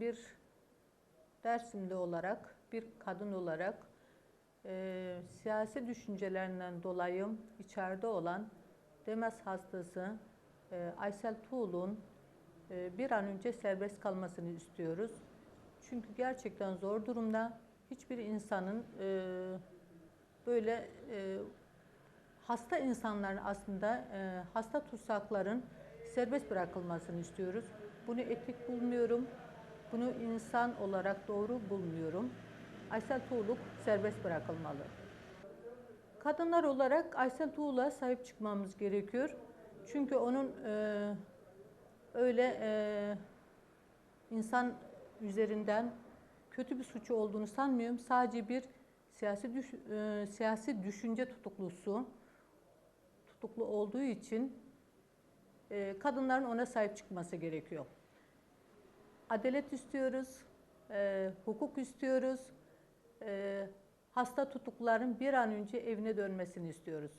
bir Dersimli olarak, bir kadın olarak e, siyasi düşüncelerinden dolayı içeride olan demez hastası e, Aysel Tuğlu'nun e, bir an önce serbest kalmasını istiyoruz. Çünkü gerçekten zor durumda. Hiçbir insanın e, böyle e, hasta insanların aslında e, hasta tutsakların serbest bırakılmasını istiyoruz. Bunu etik bulmuyorum. Bunu insan olarak doğru bulmuyorum. Aysel Tuğluk serbest bırakılmalı. Kadınlar olarak Aysel Tuğluk'a sahip çıkmamız gerekiyor. Çünkü onun e, öyle e, insan üzerinden kötü bir suçu olduğunu sanmıyorum. Sadece bir siyasi düş, e, siyasi düşünce tutuklusu tutuklu olduğu için e, kadınların ona sahip çıkması gerekiyor. Adalet istiyoruz, e, hukuk istiyoruz, e, hasta tutukluların bir an önce evine dönmesini istiyoruz.